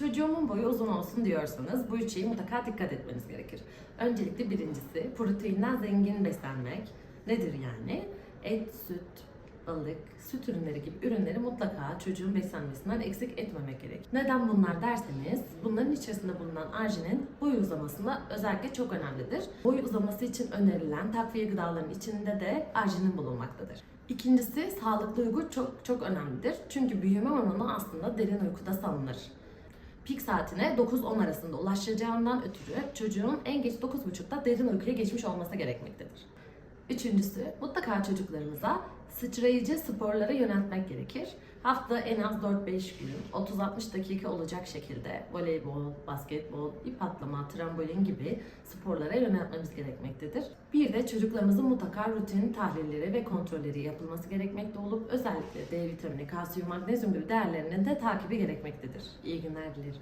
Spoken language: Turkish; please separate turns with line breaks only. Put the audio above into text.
Çocuğumun boyu uzun olsun diyorsanız bu üç şeyi mutlaka dikkat etmeniz gerekir. Öncelikle birincisi proteinden zengin beslenmek. Nedir yani? Et, süt, balık, süt ürünleri gibi ürünleri mutlaka çocuğun beslenmesinden eksik etmemek gerek. Neden bunlar derseniz bunların içerisinde bulunan arginin boy uzamasında özellikle çok önemlidir. Boy uzaması için önerilen takviye gıdaların içinde de arginin bulunmaktadır. İkincisi sağlıklı uyku çok çok önemlidir. Çünkü büyüme hormonu aslında derin uykuda salınır. Pik saatine 9-10 arasında ulaşacağından ötürü çocuğun en geç 9.30'da derin uykuya geçmiş olması gerekmektedir. Üçüncüsü, mutlaka çocuklarımıza sıçrayıcı sporlara yöneltmek gerekir. Hafta en az 4-5 gün, 30-60 dakika olacak şekilde voleybol, basketbol, ip atlama, trambolin gibi sporlara yöneltmemiz gerekmektedir. Bir de çocuklarımızın mutlaka rutin tahlilleri ve kontrolleri yapılması gerekmekte olup özellikle D vitamini, kalsiyum, magnezyum gibi değerlerinin de takibi gerekmektedir. İyi günler dilerim.